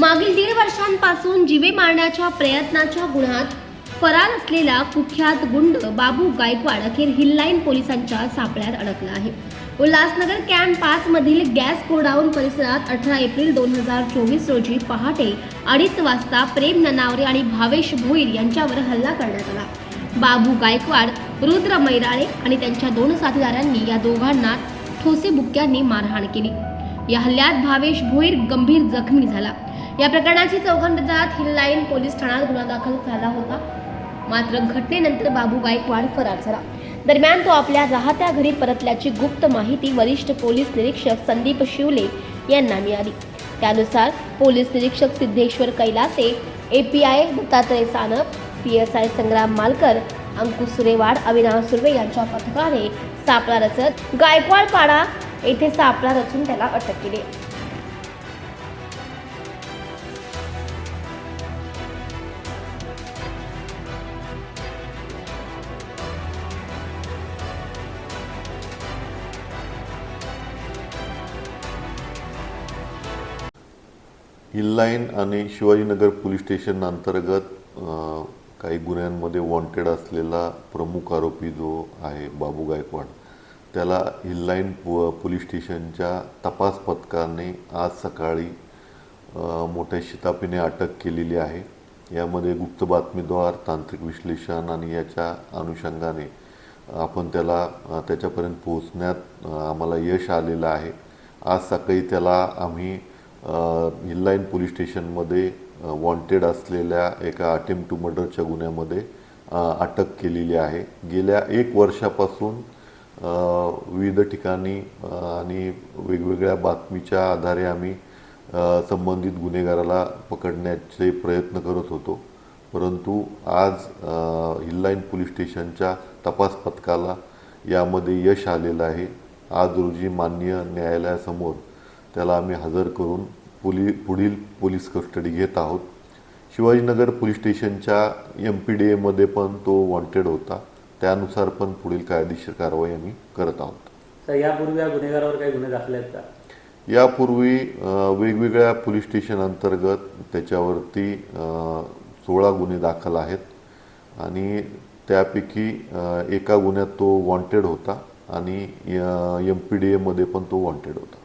मागील दीड वर्षांपासून जीवे मारण्याच्या प्रयत्नाच्या गुन्ह्यात फरार असलेला कुख्यात गुंड बाबू गायकवाड अखेर हिल लाईन पोलिसांच्या सापळ्यात अडकला आहे. उल्हासनगर कॅम्प पाच मधील गॅस गोडाऊन परिसरात अठरा एप्रिल दोन हजार चोवीस रोजी पहाटे अडीच वाजता प्रेम ननावरे आणि भावेश भोईर यांच्यावर हल्ला करण्यात आला. बाबू गायकवाड रुद्र मैराळे आणि त्यांच्या दोन साथीदारांनी या दोघांना ठोसे बुक्क्यांनी मारहाण केली. या हल्ल्यात भावेश भोईर गंभीर जखमी झाला. या प्रकरणाची चौघांविरोधात हिललाईन पोलीस ठाण्यात गुन्हा दाखल झाला होता. मात्र घटनेनंतर बाबू गायकवाड फरार झाला. दरम्यान तो आपल्या राहत्या घरी परतल्याची गुप्त माहिती वरिष्ठ पोलीस निरीक्षक संदीप शिवले यांना मिळाली. त्यानुसार पोलीस निरीक्षक Siddheshwar Kailase A P I Dattatray Sanap P S I Sangram Malkar Ankush Surewad Avinash Surve यांच्या पथकाने सापळा रचत गायकवाड पाडा येथे सापळा रचून त्याला अटक केली. हिललाईन आणि शिवाजीनगर पोलीस स्टेशन अंतर्गत काही गुन्ह्यांमध्ये वॉन्टेड असलेला प्रमुख आरोपी जो आहे बाबू गायकवाड त्याला हिललाईन पो पोलीस स्टेशनच्या तपास पथकाने आज सकाळी मोठ्या शितापीने अटक केलेली आहे. यामध्ये गुप्त बातमीद्वार तांत्रिक विश्लेषण आणि याच्या अनुषंगाने आपण त्याला त्याच्यापर्यंत पोहोचण्यात आम्हाला यश आलेलं आहे. आज सकाळी त्याला आम्ही हिललाईन पोलीस स्टेशनमध्ये वॉन्टेड असलेल्या एका अटेम्प्ट टू मर्डरच्या गुन्ह्यामध्ये अटक केलेली आहे. गेल्या एक वर्षापासून विविध ठिकाणी आणि वेगवेगळ्या बातमीच्या आधारे आम्ही संबंधित गुन्हेगाराला पकडण्याचे प्रयत्न करत होतो. परंतु आज हिल लाईन पोलीस स्टेशनच्या तपास पथकाला यामध्ये यश आलेलं आहे. आज रोजी माननीय न्यायालयासमोर त्याला आम्ही हजर करून पोली पुढील पोलीस कस्टडी घेत आहोत. शिवाजीनगर पोलीस स्टेशनच्या एम पी डी एमध्ये पण तो वॉन्टेड होता. त्यानुसार पण पुढील कायदेशीर कारवाई आम्ही करत आहोत. यापूर्वी या गुन्हेगारावर काही गुन्हे दाखल आहेत का? यापूर्वी वेगवेगळ्या पोलीस स्टेशन अंतर्गत त्याच्यावरती सोळा गुन्हे दाखल आहेत. आणि त्यापैकी एका गुन्ह्यात तो वॉन्टेड होता आणि एम पी डी एमध्ये पण तो वॉन्टेड होता.